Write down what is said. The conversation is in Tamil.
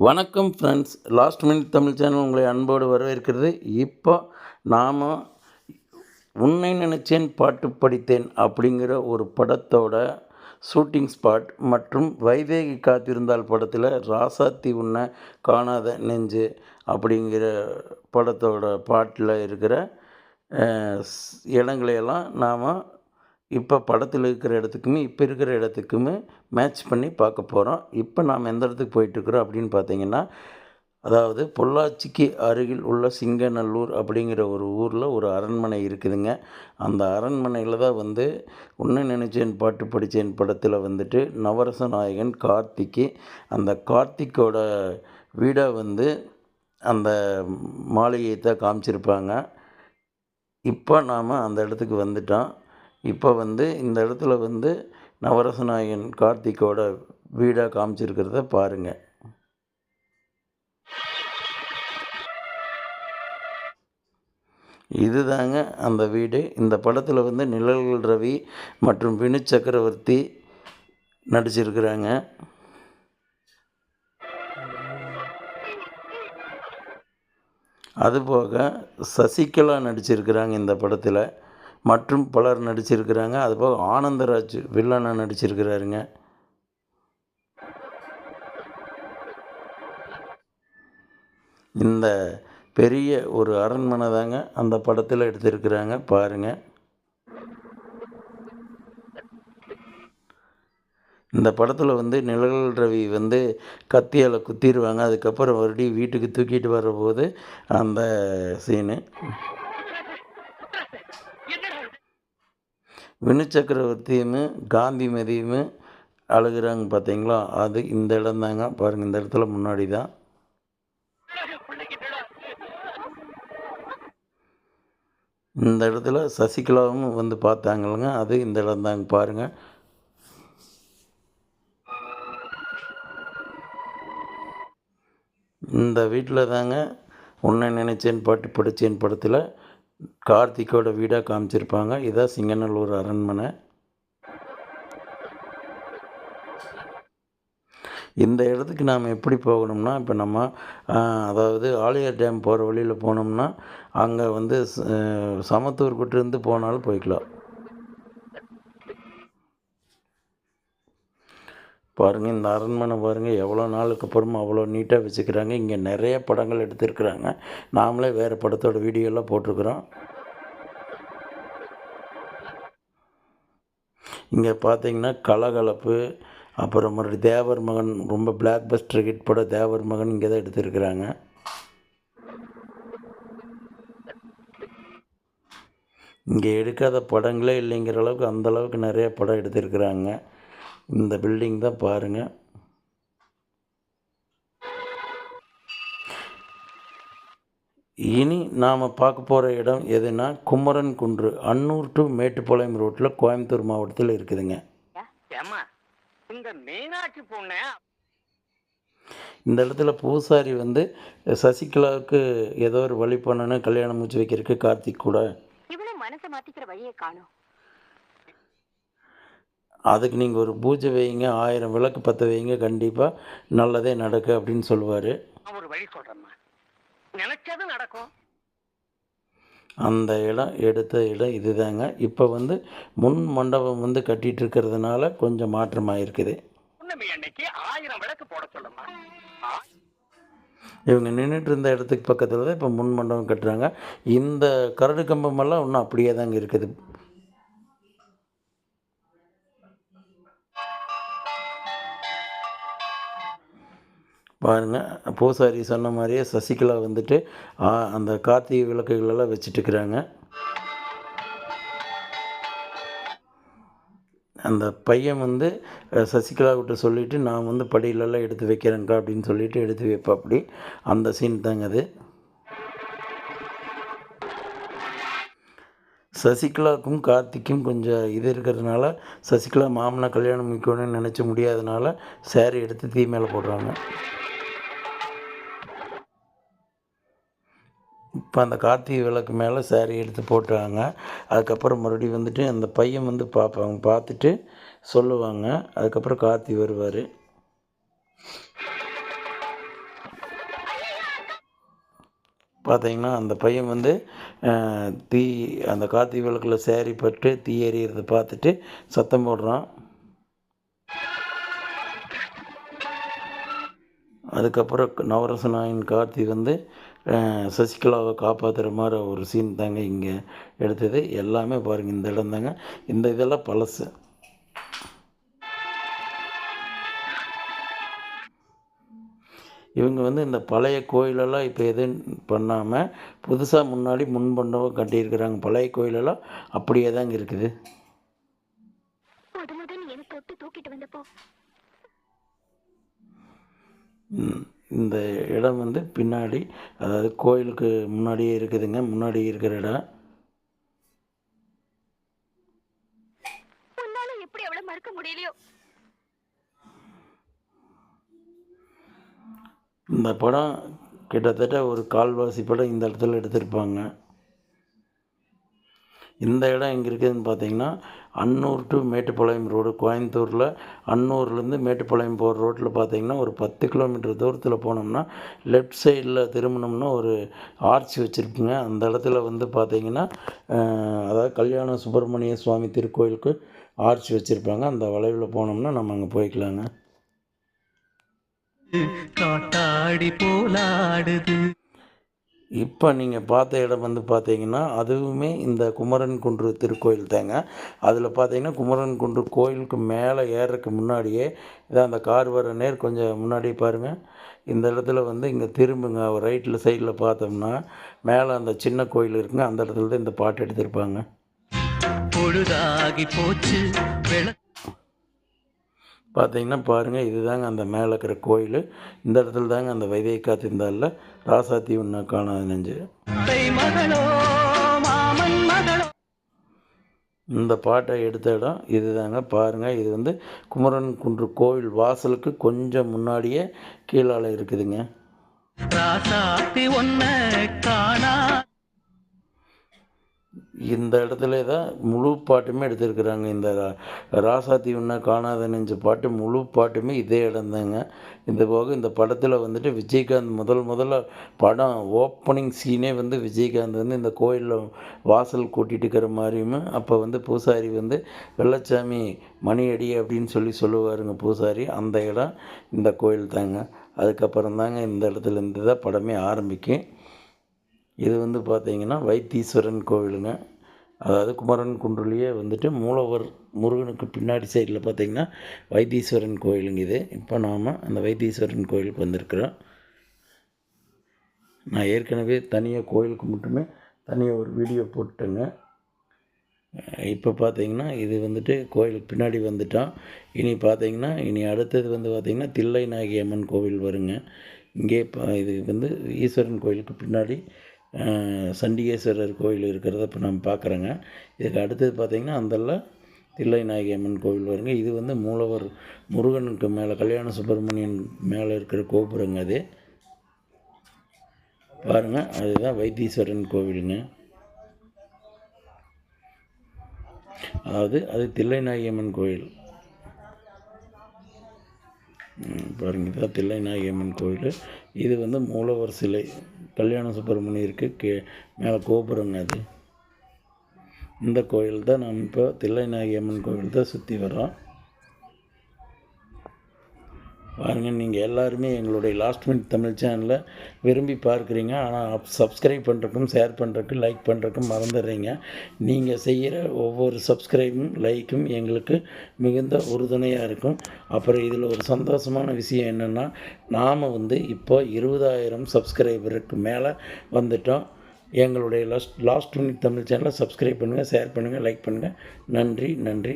வணக்கம் friends last minute Tamil channel உங்களை அன்போடு வரவேற்கிறது. இப்போ நாம் உன்னை நினைச்சேன் பாட்டு படித்தேன் அப்படிங்கிற ஒரு படத்தோட ஷூட்டிங் ஸ்பாட் மற்றும் வைதேகி காத்திருந்தால் படத்தில் ராசாத்தி உன்னை காணாத நெஞ்சு அப்படிங்கிற படத்தோட பாட்டில் இருக்கிற ஸ்- இடங்களையெல்லாம் நாம் இப்போ படத்தில் இருக்கிற இடத்துக்குமே இப்போ இருக்கிற இடத்துக்குமே மேட்ச் பண்ணி பார்க்க போகிறோம் இப்போ நாம் எந்த இடத்துக்கு போயிட்டுருக்குறோம் அப்படின்னு பார்த்தீங்கன்னா அதாவது பொள்ளாச்சிக்கு அருகில் உள்ள சிங்கநல்லூர் அப்படிங்கிற ஒரு ஊரில் ஒரு அரண்மனை இருக்குதுங்க. அந்த அரண்மனையில் தான் வந்து ஒன்று நினைச்சேன் பாட்டு படித்தேன் படத்தில் வந்துட்டு நவரச நாயகன் கார்த்திக்கு அந்த கார்த்திக்கோட வீடை வந்து அந்த மாளிகையை தான் காமிச்சிருப்பாங்க. இப்போ நாம் அந்த இடத்துக்கு வந்துட்டோம். இப்போ வந்து இந்த இடத்துல வந்து நவரச நாயகன் கார்த்திக்கோட வீடாக காமிச்சிருக்கிறத பாருங்கள் இதுதாங்க அந்த வீடு. இந்த படத்தில் வந்து நிழல்கள் ரவி மற்றும் வினு சக்கரவர்த்தி நடிச்சிருக்கிறாங்க. அதுபோக சசிகலா நடிச்சிருக்கிறாங்க இந்த படத்தில். மற்றும் பலர் நடிச்சிருக்கிறாங்க. அதுபோக ஆனந்தராஜ் வில்லனா நடிச்சிருக்கிறாருங்க. இந்த பெரிய ஒரு அரண்மனை தாங்க அந்த படத்தில் எடுத்திருக்கிறாங்க. பாருங்கள் இந்த படத்தில் வந்து நிழல் ரவி வந்து கத்தியால் குத்திடுவாங்க அதுக்கப்புறம் மறுபடியும் வீட்டுக்கு தூக்கிட்டு வரும்போது அந்த சீனு வினு சக்கரவர்த்தியும் காந்திமதியும் அழுகுறாங்க பார்த்தீங்களா? அது இந்த இடம் தாங்க. பாருங்கள் இந்த இடத்துல முன்னாடி தான். இந்த இடத்துல சசிகலாவும் வந்து பார்த்தாங்களுங்க. அது இந்த இடம் தாங்க. பாருங்கள் இந்த வீட்டில் தாங்க. உன்னை நினைச்சேன் பாட்டு படித்தேன் படத்தில். கார்த்திக்கோட வீடாக காமிச்சிருப்பாங்க. இதான் சிங்கநல்லூர் அரண்மனை. இந்த இடத்துக்கு நாம் எப்படி போகணும்னா இப்போ நம்ம அதாவது ஆலியார் டேம் போகிற வழியில் போனோம்னா அங்கே வந்து சமத்தூர் இருந்து போனாலும் போய்க்கலாம். பாருங்கள் இந்த அரண்மனை பாருங்கள் எவ்வளோ நாளுக்கு அப்புறமா அவ்வளோ நீட்டாக வச்சுக்கிறாங்க. இங்கே நிறைய படங்கள் எடுத்திருக்கிறாங்க. நாமளே வேறு படத்தோட வீடியோலாம் போட்டிருக்கிறோம். இங்கே பார்த்தீங்கன்னா கலகலப்பு அப்புறம் மறுபடி தேவர் மகன் ரொம்ப பிளாக் பஸ்டர் ஹிட் படம் தேவர் மகன் இங்கே தான் எடுத்திருக்கிறாங்க. இங்கே எடுக்காத படங்களே இல்லைங்கிற அளவுக்கு அந்த அளவுக்கு நிறைய படம் எடுத்திருக்கிறாங்க. இந்த பில்டிங் தான் பாருங்கள் இனி நாம் பார்க்க போகிற இடம் எதுனா குமரன் குன்று. அன்னூர் டு மேட்டுப்பாளையம் ரோட்டில் கோயம்புத்தூர் மாவட்டத்தில் இருக்குதுங்க. இந்த மீனாட்சி பொண்ணு? இந்த இடத்துல பூசாரி வந்து சசிகலாவுக்கு ஏதோ ஒரு வழி பண்ணணும் கல்யாணம் முடிச்சு வைக்கிறதுக்கு கார்த்திக் கூட. மனசை மாத்திக்கிற வழியை காணும். அதுக்கு நீங்கள் ஒரு பூஜை வைங்க ஆயிரம் விளக்கு பற்ற வைங்க கண்டிப்பாக நல்லதே நடக்கு அப்படின்னு சொல்லுவார். ஒரு வழி நினைச்சது நடக்கும். அந்த இடம் எடுத்த இடம் இதுதாங்க. இப்போ வந்து முன் மண்டபம் வந்து கட்டிட்டு இருக்கிறதுனால கொஞ்சம் மாற்றமாக இருக்குது புன்னமி அன்னைக்கு ஆயிரம் விளக்கு போட சொல்லுமா இவங்க நின்றுட்டு இருந்த இடத்துக்கு பக்கத்தில் தான் இப்போ முன் மண்டபம் கட்டுறாங்க. இந்த கரடு கம்பமெல்லாம் இன்னும் அப்படியே தாங்க இருக்குது. பாருங்கள் பூசாரி சொன்ன மாதிரியே சசிகலா வந்துட்டு அந்த கார்த்திகை விளக்குகளெல்லாம் வச்சுட்டுருக்குறாங்க. அந்த பையன் வந்து சசிகலா கிட்ட சொல்லிவிட்டு நான் வந்து படியிலெல்லாம் எடுத்து வைக்கிறேன்க்கா அப்படின்னு சொல்லிட்டு எடுத்து வைப்பா அப்படி அந்த சீன் தாங்க அது. சசிகலாவுக்கும் கார்த்திக்கும் கொஞ்சம் இது இருக்கிறதுனால சசிகலா மாமனை கல்யாணம் முடிக்கணும்னு நினச்ச முடியாதனால சேரீ எடுத்து தீ மேலே போடுறாங்க. இப்போ அந்த கார்த்திகை விளக்கு மேலே saree எடுத்து போட்டுவாங்க அதுக்கப்புறம் மறுபடியும் வந்துட்டு அந்த பையன் வந்து பார்ப்பாங்க பார்த்துட்டு சொல்லுவாங்க. அதுக்கப்புறம் கார்த்தி வருவார். பார்த்தீங்கன்னா அந்த பையன் வந்து தீ அந்த கார்த்திகை விளக்கில் சேரி பட்டு தீ எறிகிறத பார்த்துட்டு சத்தம் போடுறான். அதுக்கப்புறம் நவரச நாயின் கார்த்தி வந்து சசிகலாவை காப்பாற்றுற மாதிரி ஒரு சீன் தாங்க இங்கே எடுத்தது. எல்லாமே பாருங்கள் இந்த இடம் தாங்க. இந்த இதெல்லாம் பழசு. இவங்க வந்து இந்த பழைய கோயிலெல்லாம் இப்போ எதுவும் பண்ணாமல் புதுசாக முன்னாடி முன்பண்டவம் கட்டியிருக்கிறாங்க. பழைய கோயிலெல்லாம் அப்படியே தாங்க இருக்குது. ம், இந்த இடம் வந்து பின்னாடி அதாவது கோயிலுக்கு முன்னாடியே இருக்குதுங்க முன்னாடி இருக்கிற இடம். எப்படி அவளை மறக்க முடியலையோ? இந்த படம் கிட்டத்தட்ட ஒரு கால்வாசி படம் இந்த இடத்துல எடுத்திருப்பாங்க. இந்த இடம் எங்கே இருக்குதுன்னு பார்த்தீங்கன்னா அன்னூர் டு மேட்டுப்பாளையம் ரோடு கோயம்புத்தூரில் அன்னூர்லேருந்து மேட்டுப்பாளையம் போகிற ரோட்டில் பார்த்தீங்கன்னா ஒரு பத்து கிலோமீட்டர் தூரத்தில் போனோம்னா லெஃப்ட் சைடில் திரும்பினோம்னா ஒரு ஆர்ச் வச்சுருக்குங்க. அந்த இடத்துல வந்து பார்த்தீங்கன்னா அதாவது கல்யாண சுப்பிரமணிய சுவாமி திருக்கோயிலுக்கு ஆர்ச் வச்சுருப்பாங்க. அந்த வளைவில் போனோம்னா நம்ம அங்கே போய்க்கலாங்க. காட்டாடி போலாடுது. இப்போ நீங்கள் பார்த்த இடம் வந்து பார்த்தீங்கன்னா அதுவுமே இந்த குமரன் குன்று திருக்கோயில் தாங்க. அதில் பார்த்தீங்கன்னா குமரன் குன்று கோயிலுக்கு மேலே ஏறதுக்கு முன்னாடியே இதான் அந்த கார் வர நேர் கொஞ்சம் முன்னாடி பாருங்கள் இந்த இடத்துல வந்து இங்கே திரும்புங்க. ரைட்டில் சைடில் பார்த்தோம்னா மேலே அந்த சின்ன கோயில் இருக்குங்க. அந்த இடத்துல தான் இந்த பாட்டு எடுத்திருப்பாங்க. பொழுதாகி போச்சு. பார்த்தீங்கன்னா பாருங்கள் இதுதாங்க அந்த மேலே இருக்கிற கோயில். இந்த இடத்துல தாங்க அந்த வைத்திய காத்திருந்தால ராசாத்தி உன்னை காணாது நெஞ்சு. இந்த பாட்டை எடுத்த இடம் இதுதாங்க. பாருங்கள் இது வந்து குமரன் குன்று கோவில் வாசலுக்கு கொஞ்சம் முன்னாடியே கீழால இருக்குதுங்க. ராசாத்தி ஒன்ன காணா இந்த இடத்துல தான் முழு பாட்டுமே எடுத்திருக்கிறாங்க. இந்த ரா- ராசாத்தி உன்னை காணாத நெஞ்ச பாட்டு முழு பாட்டுமே இதே இடம்தாங்க. இந்த போக இந்த படத்தில் வந்துட்டு விஜயகாந்த் முதல் முதல்ல படம் ஓப்பனிங் சீனே வந்து விஜயகாந்த் வந்து இந்த கோயிலில் வாசல் கூட்டிகிட்டு இருக்கிற மாதிரியும் அப்போ வந்து பூசாரி வந்து வெள்ளச்சாமி மணியடி அப்படின்னு சொல்லி சொல்லுவாருங்க பூசாரி. அந்த இடம் இந்த கோயில் தாங்க அதுக்கப்புறம் தாங்க இந்த இடத்துல இருந்து தான் படமே ஆரம்பிக்கும். இது வந்து பார்த்திங்கன்னா வைத்தீஸ்வரன் கோவிலுங்க. அதாவது குமரன் குன்றுலேயே வந்துட்டு மூலவர் முருகனுக்கு பின்னாடி சைடில் பார்த்திங்கன்னா வைத்தீஸ்வரன் கோயிலுங்க இது. இப்போ நாம் அந்த வைத்தீஸ்வரன் கோயிலுக்கு வந்திருக்கிறோம். நான் ஏற்கனவே தனியாக கோயிலுக்கு மட்டுமே தனியாக ஒரு வீடியோ போட்டுட்டேங்க. இப்போ பார்த்தீங்கன்னா இது வந்துட்டு கோயிலுக்கு பின்னாடி வந்துட்டோம். இனி பார்த்தீங்கன்னா இனி அடுத்தது வந்து பார்த்திங்கன்னா தில்லை நாகி அம்மன் கோவில் வருங்க. இங்கே இப்போ இது வந்து ஈஸ்வரன் கோயிலுக்கு பின்னாடி சண்டிகேஸ்வரர் கோயில் இருக்கிறத இப்போ நம்ம பார்க்குறோங்க. இதுக்கு அடுத்தது பார்த்திங்கன்னா அந்தல்ல தில்லை நாயகி அம்மன் கோவில் வருங்க. இது வந்து மூலவர் முருகனுக்கு மேலே கல்யாண சுப்பிரமணியன் மேலே இருக்கிற கோபுரங்க அது. பாருங்கள் அதுதான் வைத்தீஸ்வரன் கோவிலுங்க. அதாவது அது தில்லைநாயகியம்மன் கோயில். பாருங்க இதுதான் தில்லைநாயகியம்மன் கோயில். இது வந்து மூலவர் சிலை. கல்யாண சுப்பிரமணியருக்கு கே மேலே கோபுரங்க அது. இந்த கோயில் தான் நம்ம இப்போ தில்லைநாயகியம்மன் கோயில் தான் சுற்றி வரோம் பாருங்கள் நீங்கள் எல்லாருமே எங்களுடைய லாஸ்ட் மினிட் தமிழ் சேனலை விரும்பி பார்க்குறீங்க. ஆனால் சப்ஸ்கிரைப் பண்ணுறக்கும் ஷேர் பண்ணுறக்கும் லைக் பண்ணுறக்கும் மறந்துடுறீங்க. நீங்கள் செய்கிற ஒவ்வொரு சப்ஸ்கிரைபும் லைக்கும் எங்களுக்கு மிகுந்த உறுதுணையாக இருக்கும். அப்புறம் இதில் ஒரு சந்தோஷமான விஷயம் என்னென்னா நாம் வந்து இப்போ இருபதாயிரம் சப்ஸ்கிரைபருக்கு மேலே வந்துட்டோம். எங்களுடைய லாஸ்ட் லாஸ்ட் மினிட் தமிழ் சேனலை சப்ஸ்கிரைப் பண்ணுங்கள் ஷேர் பண்ணுங்கள் லைக் பண்ணுங்கள் நன்றி நன்றி நன்றி.